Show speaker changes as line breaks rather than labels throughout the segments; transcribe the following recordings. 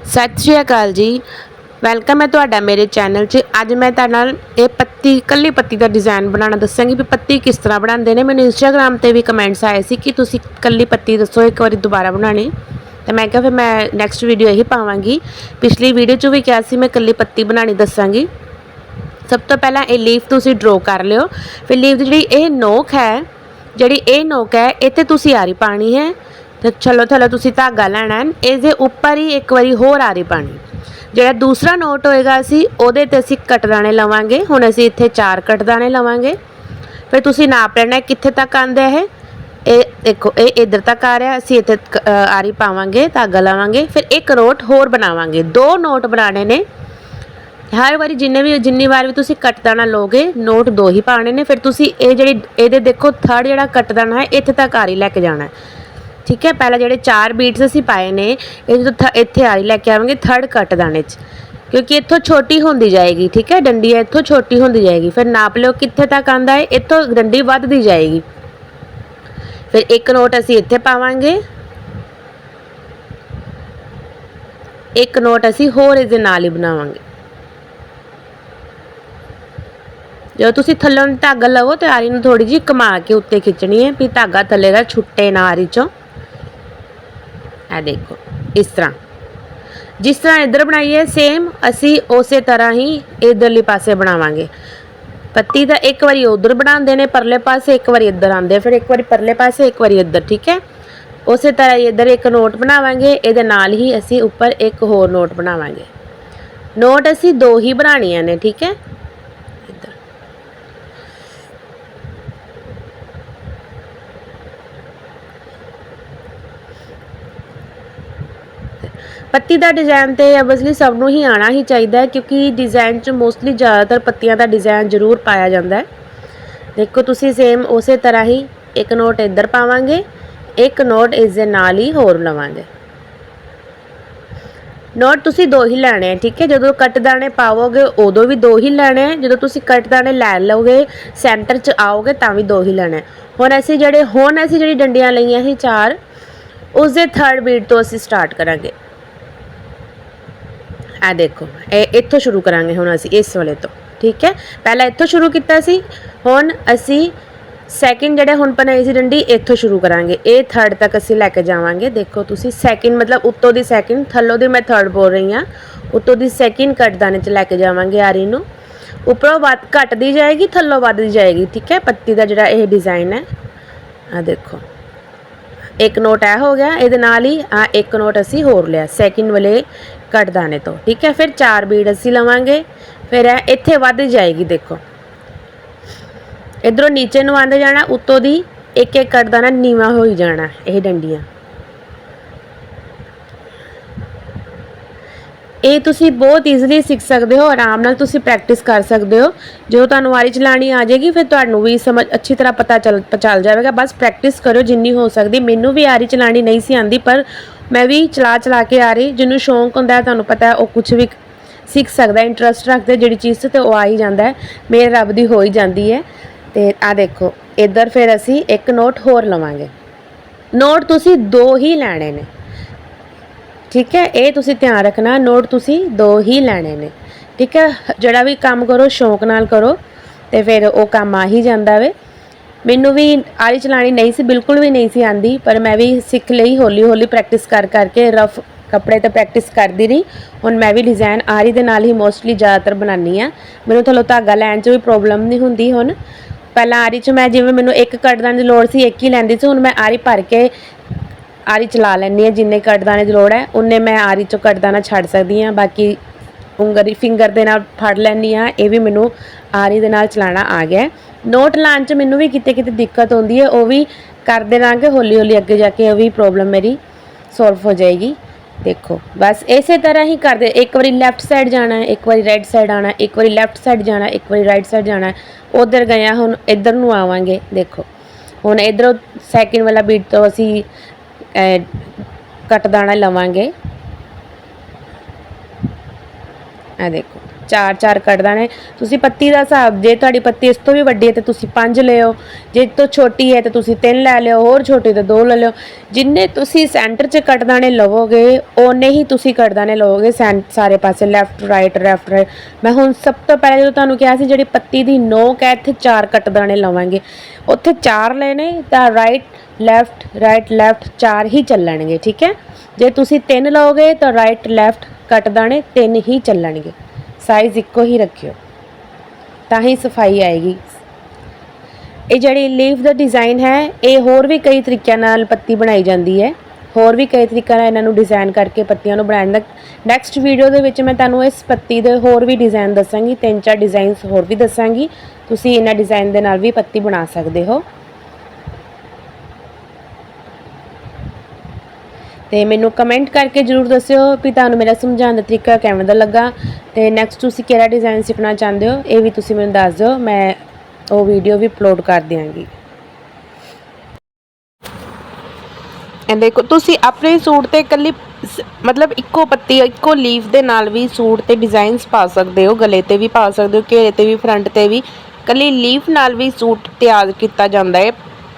ਸਤਿ ਸ਼੍ਰੀ ਅਕਾਲ ਜੀ। ਵੈਲਕਮ ਹੈ ਤੁਹਾਡਾ ਮੇਰੇ ਚੈਨਲ 'ਚ। ਅੱਜ ਮੈਂ ਤੁਹਾਡੇ ਨਾਲ ਇਹ ਪੱਤੀ ਕੱਲੀ ਪੱਤੀ ਦਾ ਡਿਜ਼ਾਈਨ ਬਣਾਉਣਾ ਦੱਸਾਂਗੀ ਵੀ ਪੱਤੀ ਕਿਸ ਤਰ੍ਹਾਂ ਬਣਾਉਂਦੇ ਨੇ। ਮੈਨੂੰ ਇੰਸਟਾਗ੍ਰam ਤੇ ਵੀ ਕਮੈਂਟਸ ਆਏ ਸੀ ਕਿ ਤੁਸੀਂ ਕੱਲੀ ਪੱਤੀ ਦੱਸੋ, ਇੱਕ ਵਾਰੀ ਦੁਬਾਰਾ ਬਣਾਣੀ ਤੇ ਮੈਂ ਕਿਹਾ ਫਿਰ ਮੈਂ ਨੈਕਸਟ ਵੀਡੀਓ ਇਹੀ ਪਾਵਾਂਗੀ। ਪਿਛਲੀ ਵੀਡੀਓ 'ਚ ਵੀ ਕਿਹਾ ਸੀ ਮੈਂ ਕੱਲੀ ਪੱਤੀ ਬਣਾਣੀ ਦੱਸਾਂਗੀ। ਸਭ ਤੋਂ ਪਹਿਲਾਂ ਇਹ ਲੀਫ ਤੁਸੀਂ ਡਰਾ ਕਰ ਲਿਓ। ਫਿਰ ਲੀਫ ਦੀ ਜਿਹੜੀ ਇਹ ਨੋਕ ਹੈ, ਜਿਹੜੀ ਇਹ ਨੋਕ ਹੈ, ਇੱਥੇ ਤੁਸੀਂ ਆਰੀ ਪਾਣੀ ਹੈ। ਤੇ ਚਲੋ ਥੱਲੇ ਤੁਸੀਂ ਧਾਗਾ ਲੈਣਾ ਹੈ। ਇਸ ਦੇ ਉੱਪਰ ਹੀ ਇੱਕ ਵਾਰੀ ਹੋਰ ਆਰੀ ਪਾਣੀ। ਜਿਹੜਾ ਦੂਸਰਾ ਨੋਟ ਹੋਏਗਾ ਅਸੀਂ ਉਹਦੇ ਤੇ ਅਸੀਂ ਕਟਦਾਣੇ ਲਵਾਂਗੇ। ਹੁਣ ਅਸੀਂ ਇੱਥੇ ਚਾਰ ਕਟਦਾਣੇ ਲਵਾਂਗੇ। ਫਿਰ ਤੁਸੀਂ ਨਾਪ ਲੈਣਾ ਕਿੱਥੇ ਤੱਕ ਆਂਦਾ ਹੈ ਇਹ ਦੇਖੋ ਇਹ ਇਧਰ ਤੱਕ ਆ ਰਿਹਾ। ਅਸੀਂ ਇੱਥੇ ਕ- ਅ, ਆਰੀ ਪਾਵਾਂਗੇ ਧਾਗਾ ਲਾਵਾਂਗੇ। ਫਿਰ ਇੱਕ ਨੋਟ ਹੋਰ ਬਣਾਵਾਂਗੇ। ਦੋ ਨੋਟ ਬਣਾਣੇ ਨੇ। ਹਰ ਵਾਰੀ ਜਿੰਨੇ ਵੀ ਜਿੰਨੀ ਵਾਰ ਵੀ ਤੁਸੀਂ ਕੱਟਦਾਣਾ ਲੋਗੇ ਨੋਟ ਦੋ ਹੀ ਪਾਣੇ ਨੇ। ਫਿਰ ਤੁਸੀਂ ਇਹ ਜਿਹੜੀ ਇਹਦੇ ਦੇਖੋ ਥਰਡ ਜਿਹੜਾ ਕੱਟਦਾਣਾ ਹੈ ਇੱਥੇ ਤੱਕ ਆਰੀ ਲੈ ਕੇ ਜਾਣਾ ਹੈ। ਠੀਕ ਹੈ, ਪਹਿਲਾਂ ਜਿਹੜੇ ਚਾਰ ਬੀਟਸ ਅਸੀਂ ਪਾਏ ਨੇ ਇਹ ਜਦੋਂ ਥ- ਇੱਥੇ ਆਰੀ ਲੈ ਕੇ ਆਵਾਂਗੇ ਥਰਡ ਕੱਟ ਦਾਣੇ 'ਚ। ਕਿਉਂਕਿ ਇੱਥੋਂ ਛੋਟੀ ਹੁੰਦੀ ਜਾਏਗੀ, ਠੀਕ ਹੈ ਡੰਡੀ ਇੱਥੋਂ ਛੋਟੀ ਹੁੰਦੀ ਜਾਏਗੀ। ਫਿਰ ਨਾਪ ਲਿਓ ਕਿੱਥੇ ਤੱਕ ਆਂਦਾ ਹੈ, ਇੱਥੋਂ ਡੰਡੀ ਵੱਧਦੀ ਜਾਏਗੀ। ਫਿਰ ਇੱਕ ਨੋਟ ਅਸੀਂ ਇੱਥੇ ਪਾਵਾਂਗੇ। ਇੱਕ ਨੋਟ ਅਸੀਂ ਹੋਰ ਇਸ ਦੇ ਨਾਲ ਹੀ ਬਣਾਵਾਂਗੇ। ਜਦੋਂ ਤੁਸੀਂ ਥੱਲੋਂ ਧਾਗਾ ਲਵੋ, ਤੇ ਆਰੀ ਨੂੰ ਥੋੜੀ ਜਿਹੀ ਕਮਾ ਕੇ ਉੱਤੇ ਖਿੱਚਣੀ ਹੈ, ਵੀ ਧਾਗਾ ਥੱਲੇ ਦਾ ਛੁੱਟੇ ਨਾ ਆਰੀ ਚੋਂ। ਇਹ ਦੇਖੋ, ਇਸ ਤਰ੍ਹਾਂ। ਜਿਸ ਤਰ੍ਹਾਂ ਇੱਧਰ ਬਣਾਈਏ ਸੇਮ ਅਸੀਂ ਉਸੇ ਤਰ੍ਹਾਂ ਹੀ ਇਧਰਲੇ ਪਾਸੇ ਬਣਾਵਾਂਗੇ। ਪੱਤੀ ਤਾਂ ਇੱਕ ਵਾਰੀ ਉਧਰ ਬਣਾਉਂਦੇ ਨੇ, ਪਰਲੇ ਪਾਸੇ ਇੱਕ ਵਾਰੀ ਇੱਧਰ ਆਉਂਦੇ ਫਿਰ ਇੱਕ ਵਾਰੀ ਪਰਲੇ ਪਾਸੇ, ਇੱਕ ਵਾਰੀ ਇੱਧਰ, ਠੀਕ ਹੈ? ਉਸੇ ਤਰ੍ਹਾਂ ਹੀ ਇੱਧਰ ਇੱਕ ਨੋਟ ਬਣਾਵਾਂਗੇ, ਇਹਦੇ ਨਾਲ ਹੀ ਅਸੀਂ ਉੱਪਰ ਇੱਕ ਹੋਰ ਨੋਟ ਬਣਾਵਾਂਗੇ। ਨੋਟ ਅਸੀਂ ਦੋ ਹੀ ਬਣਾਉਣੀਆਂ ਨੇ, ਠੀਕ ਹੈ? ਪੱਤੀ ਦਾ ਡਿਜ਼ਾਈਨ ਤੇ ਅਬਸਲੀ ਸਭ ਨੂੰ ਹੀ ਆਣਾ ਹੀ ਚਾਹੀਦਾ ਕਿਉਂਕਿ ਡਿਜ਼ਾਈਨ 'ਚ ਮੋਸਟਲੀ ਜ਼ਿਆਦਾਤਰ ਪੱਤੀਆਂ ਦਾ ਡਿਜ਼ਾਈਨ ਜ਼ਰੂਰ ਪਾਇਆ ਜਾਂਦਾ ਹੈ। ਦੇਖੋ, ਤੁਸੀਂ ਸੇਮ ਉਸੇ ਤਰ੍ਹਾਂ ਹੀ ਇੱਕ ਨੋਟ ਇੱਧਰ ਪਾਵਾਂਗੇ, ਇੱਕ ਨੋਟ ਇਸ ਦੇ ਨਾਲ ਹੀ ਹੋਰ ਲਵਾਂਗੇ। ਨੋਟ ਤੁਸੀਂ ਦੋ ਹੀ ਲੈਣੇ ਆ, ਠੀਕ ਹੈ? ਜਦੋਂ ਕੱਟ ਦਾਣੇ ਪਾਵੋਗੇ, ਉਦੋਂ ਵੀ ਦੋ ਹੀ ਲੈਣੇ ਆ। ਜਦੋਂ ਤੁਸੀਂ ਕੱਟ ਦਾਣੇ ਲੈ ਲਓਗੇ ਸੈਂਟਰ 'ਚ ਆਓਗੇ, ਤਾਂ ਵੀ ਦੋ ਹੀ ਲੈਣੇ ਹੁਣ ਅਸੀਂ ਜਿਹੜੇ ਹੁਣ ਅਸੀਂ ਜਿਹੜੀ ਡੰਡੀਆਂ ਲਈਆਂ ਸੀ ਚਾਰ ਉਸ ਦੇ ਥਰਡ ਬੀਟ ਤੋਂ ਅਸੀਂ ਸਟਾਰਟ ਕਰਾਂਗੇ। ਆ ਦੇਖੋ, ਇਹ ਇੱਥੋਂ ਸ਼ੁਰੂ ਕਰਾਂਗੇ ਹੁਣ ਅਸੀਂ ਇਸ ਵਾਲੇ ਤੋਂ, ਠੀਕ ਹੈ? ਪਹਿਲਾਂ ਇੱਥੋਂ ਸ਼ੁਰੂ ਕੀਤਾ ਸੀ, ਹੁਣ ਅਸੀਂ ਸੈਕਿੰਡ ਜਿਹੜੇ ਹੁਣ ਬਣਾਈ ਸੀ ਡੰਡੀ, ਇੱਥੋਂ ਸ਼ੁਰੂ ਕਰਾਂਗੇ। ਇਹ ਥਰਡ ਤੱਕ ਅਸੀਂ ਲੈ ਕੇ ਜਾਵਾਂਗੇ। ਦੇਖੋ ਤੁਸੀਂ ਸੈਕਿੰਡ ਮਤਲਬ ਉੱਤੋਂ ਦੀ ਸੈਕਿੰਡ ਥੱਲੋਂ ਦੀ ਮੈਂ ਥਰਡ ਬੋਲ ਰਹੀ ਹਾਂ, ਉੱਤੋਂ ਦੀ ਸੈਕਿੰਡ ਕੱਟਦਾਨੇ ਚ ਲੈ ਕੇ ਜਾਵਾਂਗੇ ਆਰੀ ਨੂੰ। ਉੱਪਰੋਂ ਵੱਧ ਘਟਦੀ ਜਾਏਗੀ, ਥੱਲੋਂ ਵੱਧਦੀ ਜਾਏਗੀ, ਠੀਕ ਹੈ? ਪੱਤੀ ਦਾ ਜਿਹੜਾ ਇਹ ਡਿਜ਼ਾਈਨ ਹੈ। ਆ ਦੇਖੋ, ਇੱਕ ਨੋਟ ਇਹ ਹੋ ਗਿਆ, ਇਹਦੇ ਨਾਲ ਹੀ ਆ ਇੱਕ ਨੋਟ ਅਸੀਂ ਹੋਰ ਲਿਆ। ਸੈਕਿੰਡ ਵਾਲੇ ਕੱਟਦਾਨੇ ਤੋਂ। ਠੀਕ ਹੈ, ਫਿਰ ਚਾਰ ਬੀੜ ਅਸੀਂ ਲਵਾਂਗੇ। ਫਿਰ ਇਹ ਇੱਥੇ ਵੱਧ ਜਾਏਗੀ, ਦੇਖੋ। ਇਧਰੋਂ ਨੀਚੇ ਨੂੰ ਆਂਦੇ ਜਾਣਾ, ਉੱਤੋਂ ਦੀ ਇੱਕ ਇੱਕ ਕੱਟਦਾਨਾ ਨੀਵਾ ਹੋਈ ਜਾਣਾ, ਇਹ ਡੰਡੀਆਂ। ਇਹ ਤੁਸੀਂ ਬਹੁਤ ਈਜ਼ੀਲੀ ਸਿੱਖ ਸਕਦੇ ਹੋ, ਆਰਾਮ ਨਾਲ ਤੁਸੀਂ ਪ੍ਰੈਕਟਿਸ ਕਰ ਸਕਦੇ ਹੋ। ਜਦੋਂ ਤੁਹਾਨੂੰ ਆਰੀ ਚਲਾਣੀ ਆ ਜਾਏਗੀ, ਫਿਰ ਤੁਹਾਨੂੰ ਵੀ ਸਮਝ, ਅੱਛੀ ਤਰ੍ਹਾਂ ਪਤਾ ਚੱਲ ਚੱਲ ਜਾਵੇਗਾ। ਬਸ ਪ੍ਰੈਕਟਿਸ ਕਰੋ ਜਿੰਨੀ ਹੋ ਸਕਦੀ। ਮੈਨੂੰ ਵੀ ਆਰੀ ਚਲਾਣੀ ਨਹੀਂ ਸੀ ਆਂਦੀ, ਪਰ ਮੈਂ ਵੀ ਚਲਾ ਚਲਾ ਕੇ ਆ ਰਹੀ, ਜਿਹਨੂੰ ਸ਼ੌਂਕ ਹੁੰਦਾ ਤੁਹਾਨੂੰ ਪਤਾ ਉਹ ਕੁਝ ਵੀ ਸਿੱਖ ਸਕਦਾ ਇੰਟਰਸਟ ਰੱਖਦੇ ਜਿਹੜੀ ਚੀਜ਼ 'ਚ ਤੇ ਉਹ ਆ ਹੀ ਜਾਂਦਾ ਹੈ, ਮੇਰੇ ਰੱਬ ਦੀ ਹੋ ਹੀ ਜਾਂਦੀ ਹੈ। ਤੇ ਆ ਦੇਖੋ, ਇੱਧਰ ਫਿਰ ਅਸੀਂ ਇੱਕ ਨੋਟ ਹੋਰ ਲਵਾਂਗੇ। ਨੋਟ ਤੁਸੀਂ ਦੋ ਹੀ ਲੈਣੇ ਨੇ। ਠੀਕ ਹੈ, ਇਹ ਤੁਸੀਂ ਧਿਆਨ ਰੱਖਣਾ ਨੋਟ ਤੁਸੀਂ ਦੋ ਹੀ ਲੈਣੇ ਨੇ। ਠੀਕ ਹੈ, ਜਿਹੜਾ ਵੀ ਕੰਮ ਕਰੋ, ਸ਼ੌਂਕ ਨਾਲ ਕਰੋ, ਤੇ ਫਿਰ ਉਹ ਕੰਮ ਆ ਹੀ ਜਾਂਦਾ ਵੇ। ਮੈਨੂੰ ਵੀ ਆਰੀ ਚਲਾਣੀ ਨਹੀਂ ਸੀ, ਬਿਲਕੁਲ ਵੀ ਨਹੀਂ ਸੀ ਆਂਦੀ, ਪਰ ਮੈਂ ਵੀ ਸਿੱਖ ਲਈ, ਹੌਲੀ ਹੌਲੀ ਪ੍ਰੈਕਟਿਸ ਕਰ ਕਰਕੇ ਰਫ ਕੱਪੜੇ ਤੇ ਪ੍ਰੈਕਟਿਸ ਕਰਦੀ ਰਹੀ। ਹੁਣ ਮੈਂ ਵੀ ਡਿਜ਼ਾਈਨ ਆਰੀ ਦੇ ਨਾਲ ਹੀ ਮੋਸਟਲੀ ਜ਼ਿਆਦਾਤਰ ਬਣਾਉਂਦੀ ਆ ਮੈਨੂੰ ਥੱਲੋਂ ਧਾਗਾ ਲੈਣ 'ਚ ਵੀ ਪ੍ਰੋਬਲਮ ਨਹੀਂ ਹੁੰਦੀ ਹੁਣ। ਪਹਿਲਾਂ ਆਰੀ 'ਚ ਮੈਂ ਜਿਵੇਂ ਮੈਨੂੰ ਇੱਕ ਕੱਟਦਾਨ ਦੀ ਲੋੜ ਸੀ, ਇੱਕ ਹੀ ਲੈਂਦੀ ਸੀ, ਹੁਣ ਮੈਂ ਆਰੀ ਭਰ ਕੇ ਆਰੀ ਚਲਾ ਲੈਂਦੀ ਹਾਂ, ਜਿੰਨੇ ਕੱਟਦਾਨੇ ਦੀ ਲੋੜ ਹੈ, ਉਨੇ ਮੈਂ ਆਰੀ ਚੋਂ ਕੱਟਦਾਨਾ ਛੱਡ ਸਕਦੀ ਹਾਂ। ਬਾਕੀ ਉਂਗਲੀ ਫਿੰਗਰ ਦੇ ਨਾਲ ਫੜ ਲੈਂਦੀ ਹਾਂ, ਇਹ ਵੀ ਮੈਨੂੰ ਆਰੀ ਦੇ ਨਾਲ ਚਲਾਣਾ ਆ ਗਿਆ। ਨੋਟ ਲਾਉਣ 'ਚ ਮੈਨੂੰ ਵੀ ਕਿਤੇ ਕਿਤੇ ਦਿੱਕਤ ਆਉਂਦੀ ਹੈ, ਉਹ ਵੀ ਕਰਦੇ ਰਾਂਗੇ ਹੌਲੀ ਹੌਲੀ ਅੱਗੇ ਜਾ ਕੇ ਉਹ ਵੀ ਪ੍ਰੋਬਲਮ ਮੇਰੀ ਸੋਲਵ ਹੋ ਜਾਏਗੀ। ਦੇਖੋ, ਬਸ ਇਸੇ ਤਰ੍ਹਾਂ ਹੀ ਕਰਦੇ, ਇੱਕ ਵਾਰੀ ਲੈਫਟ ਸਾਈਡ ਜਾਣਾ ਹੈ ਇੱਕ ਵਾਰੀ ਰਾਈਟ ਸਾਈਡ ਆਣਾ ਇੱਕ ਵਾਰੀ ਲੈਫਟ ਸਾਈਡ ਜਾਣਾ, ਇੱਕ ਵਾਰੀ ਰਾਈਟ ਸਾਈਡ ਜਾਣਾ, ਉਧਰ ਗਿਆ ਹੁਣ ਇੱਧਰ ਨੂੰ ਆਵਾਂਗੇ, ਦੇਖੋ। ਹੁਣ ਇਧਰੋਂ ਸੈਕਿੰਡ ਵਾਲਾ ਬੀਟ ਤੋਂ ਅਸੀਂ ਕੱਟ ਦਾਣਾ ਲਵਾਂਗੇ। ਆ ਦੇਖੋ। ਚਾਰ ਚਾਰ ਕੱਟਦਾਣੇ ਤੁਸੀਂ ਪੱਤੀ ਦਾ ਹਿਸਾਬ, ਜੇ ਤੁਹਾਡੀ ਪੱਤੀ ਇਸ ਤੋਂ ਵੀ ਵੱਡੀ ਹੈ ਤੇ ਤੁਸੀਂ ਪੰਜ ਲਿਓ ਜੇ ਇਹ ਤੋਂ ਛੋਟੀ ਹੈ ਤੇ ਤੁਸੀਂ ਤਿੰਨ ਲੈ ਲਿਓ, ਹੋਰ ਛੋਟੀ ਤੇ ਦੋ ਲੈ ਲਿਓ। ਜਿੰਨੇ ਤੁਸੀਂ ਸੈਂਟਰ 'ਚ ਕੱਟਦਾਣੇ ਲਵੋਗੇ, ਓਨੇ ਹੀ ਤੁਸੀਂ ਕੱਟਦਾਣੇ ਲਵੋਗੇ ਸੈਂ- ਸਾਰੇ ਪਾਸੇ ਲੈਫਟ ਰਾਈਟ ਲੈਫਟ ਰਾਈਟ ਮੈਂ ਹੁਣ ਸਭ ਤੋਂ ਪਹਿਲਾਂ ਜਦੋਂ ਤੁਹਾਨੂੰ ਕਿਹਾ ਸੀ, ਜਿਹੜੀ ਪੱਤੀ ਦੀ ਨੋਕ ਹੈ, ਇੱਥੇ ਚਾਰ ਕੱਟਦਾਣੇ ਲਵਾਂਗੇ। ਉੱਥੇ ਚਾਰ ਲੈਣੇ, ਤਾਂ ਰਾਈਟ ਲੈਫਟ ਰਾਈਟ ਲੈਫਟ ਚਾਰ ਹੀ ਚੱਲਣਗੇ, ਠੀਕ ਹੈ? ਜੇ ਤੁਸੀਂ ਤਿੰਨ ਲਓਗੇ, ਤਾਂ ਰਾਈਟ ਲੈਫਟ ਕੱਟ ਦਾਣੇ ਤਿੰਨ ਹੀ ਚੱਲਣਗੇ। ਸਾਈਜ਼ ਇੱਕੋ ਹੀ ਰੱਖਿਓ। ਤਾਂ ਹੀ ਸਫ਼ਾਈ ਆਏਗੀ। ਇਹ ਜਿਹੜੀ ਲੀਫ ਦਾ ਡਿਜ਼ਾਈਨ ਹੈ, ਇਹ ਹੋਰ ਵੀ ਕਈ ਤਰੀਕਿਆਂ ਨਾਲ ਪੱਤੀ ਬਣਾਈ ਜਾਂਦੀ ਹੈ। ਹੋਰ ਵੀ ਕਈ ਤਰੀਕਿਆਂ ਨਾਲ ਇਹਨਾਂ ਨੂੰ ਡਿਜ਼ਾਈਨ ਕਰਕੇ ਪੱਤੀਆਂ ਨੂੰ ਬਣਾਉਣ ਦਾ। ਨੈਕਸਟ ਵੀਡੀਓ ਦੇ ਵਿੱਚ ਮੈਂ ਤੁਹਾਨੂੰ ਇਸ ਪੱਤੀ ਦੇ ਹੋਰ ਵੀ ਡਿਜ਼ਾਈਨ ਦੱਸਾਂਗੀ। ਤਿੰਨ ਚਾਰ ਡਿਜ਼ਾਈਨਸ ਹੋਰ ਵੀ ਦੱਸਾਂਗੀ। ਤੁਸੀਂ ਇਹਨਾਂ ਡਿਜ਼ਾਈਨ ਦੇ ਨਾਲ ਵੀ ਪੱਤੀ ਬਣਾ ਸਕਦੇ ਹੋ। ਤੇ ਮੈਨੂੰ ਕਮੈਂਟ ਕਰਕੇ ਜਰੂਰ ਦੱਸਿਓ ਵੀ ਤੁਹਾਨੂੰ ਮੇਰਾ ਸਮਝਾਉਣ ਦਾ ਤਰੀਕਾ ਕਿਵੇਂ ਦਾ ਲੱਗਾ। ਤੇ ਨੈਕਸਟ ਤੁਸੀਂ ਕਿਹੜਾ ਡਿਜ਼ਾਈਨ ਸਿੱਖਣਾ ਚਾਹੁੰਦੇ ਹੋ, ਇਹ ਵੀ ਤੁਸੀਂ ਮੈਨੂੰ ਦੱਸ ਦਿਓ, ਮੈਂ ਉਹ ਵੀਡੀਓ ਵੀ ਅਪਲੋਡ ਕਰ ਦਿਆਂਗੀ। ਇਹ ਦੇਖੋ, ਤੁਸੀਂ ਆਪਣੇ ਸੂਟ ਤੇ ਇਕੱਲੀ ਮਤਲਬ ਇੱਕੋ ਪੱਤੀ ਇੱਕੋ ਲੀਫ ਦੇ ਨਾਲ ਵੀ ਸੂਟ ਤੇ ਡਿਜ਼ਾਈਨਸ ਪਾ ਸਕਦੇ ਹੋ, ਗਲੇ ਤੇ ਵੀ ਪਾ ਸਕਦੇ ਹੋ, ਘੇਰੇ ਤੇ ਵੀ ਫਰੰਟ ਤੇ ਵੀ। ਇਕੱਲੀ ਲੀਫ ਨਾਲ ਵੀ ਸੂਟ ਤਿਆਰ ਕੀਤਾ ਜਾਂਦਾ ਹੈ।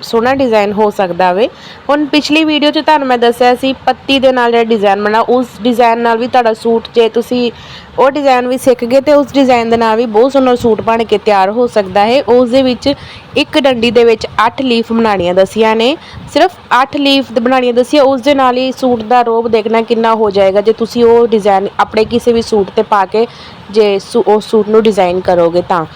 ਸੋਹਣਾ ਡਿਜ਼ਾਈਨ ਹੋ ਸਕਦਾ ਵੇ। ਹੁਣ ਪਿਛਲੀ ਵੀਡੀਓ 'ਚ ਤੁਹਾਨੂੰ ਮੈਂ ਦੱਸਿਆ ਸੀ, ਪੱਤੀ ਦੇ ਨਾਲ ਜਿਹੜਾ ਡਿਜ਼ਾਈਨ ਬਣਾ, ਉਸ ਡਿਜ਼ਾਈਨ ਨਾਲ ਵੀ ਤੁਹਾਡਾ ਸੂਟ ਜੇ ਤੁਸੀਂ ਉਹ ਡਿਜ਼ਾਈਨ ਵੀ ਸਿੱਖ ਗਏ ਤੇ ਉਸ ਡਿਜ਼ਾਈਨ ਦੇ ਨਾਲ ਵੀ ਬਹੁਤ ਸੋਹਣਾ ਸੂਟ ਬਣ ਕੇ ਤਿਆਰ ਹੋ ਸਕਦਾ ਹੈ। ਉਸ ਦੇ ਵਿੱਚ ਇੱਕ ਡੰਡੀ ਦੇ ਵਿੱਚ 8 ਲੀਫ ਬਣਾਉਣੀਆਂ ਦਸੀਆਂ ਨੇ। ਸਿਰਫ 8 ਲੀਫ ਬਣਾਉਣੀਆਂ ਦਸੀਆਂ, ਉਸ ਦੇ ਨਾਲ ਹੀ ਸੂਟ ਦਾ ਰੋਬ ਦੇਖਣਾ ਕਿੰਨਾ ਹੋ ਜਾਏਗਾ ਜੇ ਤੁਸੀਂ ਉਹ ਡਿਜ਼ਾਈਨ ਆਪਣੇ ਕਿਸੇ ਵੀ ਸੂਟ ਤੇ ਪਾ ਕੇ ਜੇ ਸੂ- ਉਸ ਸੂਟ ਨੂੰ ਡਿਜ਼ਾਈਨ ਕਰੋਗੇ ਤਾਂ।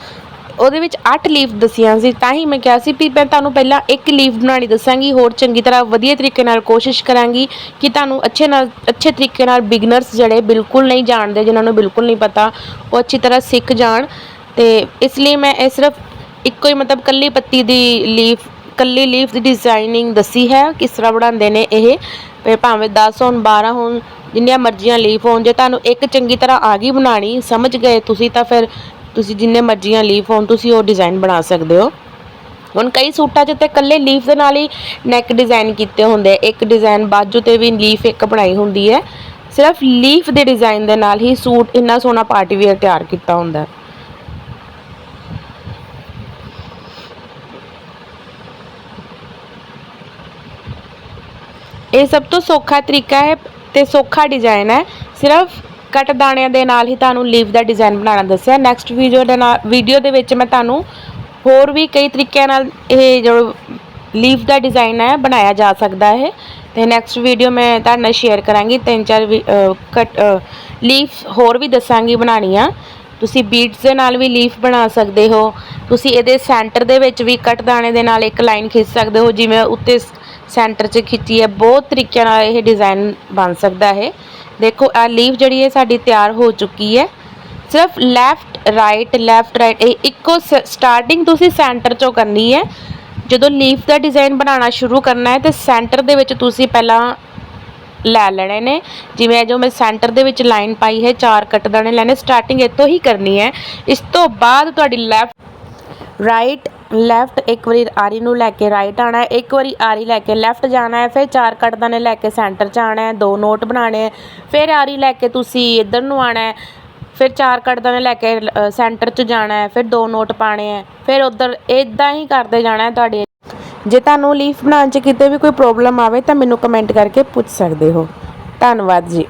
ਉਹਦੇ ਵਿੱਚ 8 ਲੀਫ ਦਸੀਆਂ ਸੀ, ਤਾਂ ਹੀ ਮੈਂ ਕਿਹਾ ਸੀ ਵੀ ਮੈਂ ਤੁਹਾਨੂੰ ਪਹਿਲਾਂ ਇੱਕ ਲੀਫ ਬਣਾਉਣੀ ਦੱਸਾਂਗੀ, ਹੋਰ ਚੰਗੀ ਤਰ੍ਹਾਂ ਵਧੀਆ ਤਰੀਕੇ ਨਾਲ ਕੋਸ਼ਿਸ਼ ਕਰਾਂਗੀ ਕਿ ਤੁਹਾਨੂੰ ਅੱਛੇ ਨਾਲ, ਅੱਛੇ ਤਰੀਕੇ ਨਾਲ ਬਿਗਨਰਸ ਜਿਹੜੇ ਬਿਲਕੁਲ ਨਹੀਂ ਜਾਣਦੇ, ਜਿਨ੍ਹਾਂ ਨੂੰ ਬਿਲਕੁਲ ਨਹੀਂ ਪਤਾ, ਉਹ ਅੱਛੀ ਤਰ੍ਹਾਂ ਸਿੱਖ ਜਾਣ। ਤੇ ਇਸ ਲਈ ਮੈਂ ਇਹ ਸਿਰਫ ਇੱਕੋ ਹੀ ਮਤਲਬ ਕੱਲੀ ਪੱਤੀ ਦੀ ਲੀਫ ਕੱਲੀ ਲੀਫ ਦੀ ਡਿਜ਼ਾਈਨਿੰਗ ਦੱਸੀ ਹੈ, ਕਿਸ ਤਰ੍ਹਾਂ ਬਣਾਉਂਦੇ ਨੇ ਇਹ। ਭਾਵੇਂ 10 ਹੋਣ 12 ਹੋਣ, ਜਿੰਨੀਆਂ ਮਰਜ਼ੀਆਂ ਲੀਫ ਹੋਣ, ਜੇ ਤੁਹਾਨੂੰ ਇੱਕ ਚੰਗੀ ਤਰ੍ਹਾਂ ਆ ਗਈ ਬਣਾਣੀ ਸਮਝ ਗਏ ਤੁਸੀਂ, ਤਾਂ ਫਿਰ ਤੁਸੀਂ ਜਿੰਨੇ ਮਰਜ਼ੀਆਂ ਲੀਫ ਹੋਣ, ਤੁਸੀਂ ਉਹ ਡਿਜ਼ਾਈਨ ਬਣਾ ਸਕਦੇ ਹੋ। ਹੁਣ ਕਈ ਸੂਟਾਂ 'ਚ ਤੇ ਕੱਲੇ ਲੀਫ ਦੇ ਨਾਲ ਹੀ ਨੈਕ ਡਿਜ਼ਾਈਨ ਕੀਤੇ ਹੁੰਦੇ ਇੱਕ ਡਿਜ਼ਾਈਨ ਬਾਜੂ ਤੇ ਵੀ ਲੀਫ ਇੱਕ ਬਣਾਈ ਹੁੰਦੀ ਹੈ। ਸਿਰਫ ਲੀਫ ਦੇ ਡਿਜ਼ਾਈਨ ਦੇ ਨਾਲ ਹੀ ਸੂਟ ਇੰਨਾ ਸੋਹਣਾ ਪਾਰਟੀ ਵੇਅਰ ਤਿਆਰ ਕੀਤਾ ਹੁੰਦਾ ਹੈ। ਇਹ ਸਭ ਤੋਂ ਸੌਖਾ ਤਰੀਕਾ ਹੈ ਤੇ ਸੌਖਾ ਡਿਜ਼ਾਈਨ ਹੈ। ਸਿਰਫ ਕੱਟ ਦਾਣਿਆਂ ਦੇ ਨਾਲ ਹੀ ਤੁਹਾਨੂੰ ਲੀਫ ਦਾ ਡਿਜ਼ਾਈਨ ਬਣਾਉਣਾ ਦੱਸਿਆ। ਨੈਕਸਟ ਵੀਡੀਓ ਦੇ ਨਾਲ ਵੀਡੀਓ ਦੇ ਵਿੱਚ ਮੈਂ ਤੁਹਾਨੂੰ ਹੋਰ ਵੀ ਕਈ ਤਰੀਕਿਆਂ ਨਾਲ ਇਹ ਜੋ ਲੀਫ ਦਾ ਡਿਜ਼ਾਈਨ ਹੈ ਬਣਾਇਆ ਜਾ ਸਕਦਾ ਹੈ। ਤੇ ਨੈਕਸਟ ਵੀਡੀਓ ਮੈਂ ਤੁਹਾਡੇ ਨਾਲ ਸ਼ੇਅਰ ਕਰਾਂਗੀ। ਤਿੰਨ ਚਾਰ ਵੀ- ਅਹ ਲੀਫ ਹੋਰ ਵੀ ਦੱਸਾਂਗੀ ਬਣਾਉਣੀਆਂ। ਤੁਸੀਂ ਬੀਡਸ ਦੇ ਨਾਲ ਵੀ ਲੀਫ ਬਣਾ ਸਕਦੇ ਹੋ। ਤੁਸੀਂ ਇਹਦੇ ਸੈਂਟਰ ਦੇ ਵਿੱਚ ਵੀ ਕੱਟ ਦਾਣੇ ਦੇ ਨਾਲ ਇੱਕ ਲਾਈਨ ਖਿੱਚ ਸਕਦੇ ਹੋ, ਜਿਵੇਂ ਉੱਤੇ ਸੈਂਟਰ 'ਚ ਖਿੱਚੀ ਹੈ। ਬਹੁਤ ਤਰੀਕਿਆਂ ਨਾਲ ਇਹ ਡਿਜ਼ਾਈਨ ਬਣ ਸਕਦਾ ਹੈ ਦੇਖੋ ਆ ਲੀਫ ਜਿਹੜੀ ਹੈ, ਸਾਡੀ ਤਿਆਰ ਹੋ ਚੁੱਕੀ ਹੈ। ਸਿਰਫ ਲੈਫਟ ਰਾਈਟ ਲੈਫਟ ਰਾਈਟ ਇਹ ਇੱਕੋ ਸਟਾਰਟਿੰਗ ਤੁਸੀਂ ਸੈਂਟਰ 'ਚੋਂ ਕਰਨੀ ਹੈ। ਜਦੋਂ ਲੀਫ ਦਾ ਡਿਜ਼ਾਈਨ ਬਣਾਉਣਾ ਸ਼ੁਰੂ ਕਰਨਾ ਹੈ, ਤੇ ਸੈਂਟਰ ਦੇ ਵਿੱਚ ਤੁਸੀਂ ਪਹਿਲਾਂ ਲੈ ਲੈਣੇ ਨੇ। ਜਿਵੇਂ ਜੋ ਮੈਂ ਸੈਂਟਰ ਦੇ ਵਿੱਚ ਲਾਈਨ ਪਾਈ ਹੈ, ਚਾਰ ਕੱਟ ਦਾਣੇ ਲੈਣੇ ਸਟਾਰਟਿੰਗ ਇੱਥੋਂ ਹੀ ਕਰਨੀ ਹੈ। ਇਸ ਤੋਂ ਬਾਅਦ ਤੁਹਾਡੀ ਲੈਫਟ ਰਾਈਟ ਲੈਫਟ ਇੱਕ ਵਾਰੀ ਆਰੀ ਨੂੰ ਲੈ ਕੇ ਰਾਈਟ ਆਣਾ ਹੈ, ਇੱਕ ਵਾਰੀ ਆਰੀ ਲੈ ਕੇ ਲੈਫਟ ਜਾਣਾ ਹੈ, ਫਿਰ ਚਾਰ ਕੱਟ ਦਾਣੇ ਲੈ ਕੇ ਸੈਂਟਰ 'ਚ ਆਣਾ ਹੈ, ਦੋ ਨੋਟ ਬਣਾਣੇ ਹੈ, ਫਿਰ ਆਰੀ ਲੈ ਕੇ ਤੁਸੀਂ ਇੱਧਰ ਨੂੰ ਆਣਾ ਹੈ, ਫਿਰ ਚਾਰ ਕੱਟ ਦਾਣੇ ਲੈ ਕੇ ਸੈਂਟਰ 'ਚ ਜਾਣਾ ਹੈ, ਫਿਰ ਦੋ ਨੋਟ ਪਾਣੇ ਹੈ, ਫਿਰ ਉਧਰ ਇਦਾਂ ਹੀ ਕਰਦੇ ਜਾਣਾ ਹੈ ਤੁਹਾਡੇ। ਜੇ ਤੁਹਾਨੂੰ ਲੀਫ ਬਣਾਉਣ 'ਚ ਕਿਤੇ ਵੀ ਕੋਈ ਪ੍ਰੋਬਲਮ ਆਵੇ ਤਾਂ ਮੈਨੂੰ ਕਮੈਂਟ ਕਰਕੇ ਪੁੱਛ ਸਕਦੇ ਹੋ। ਧੰਨਵਾਦ ਜੀ।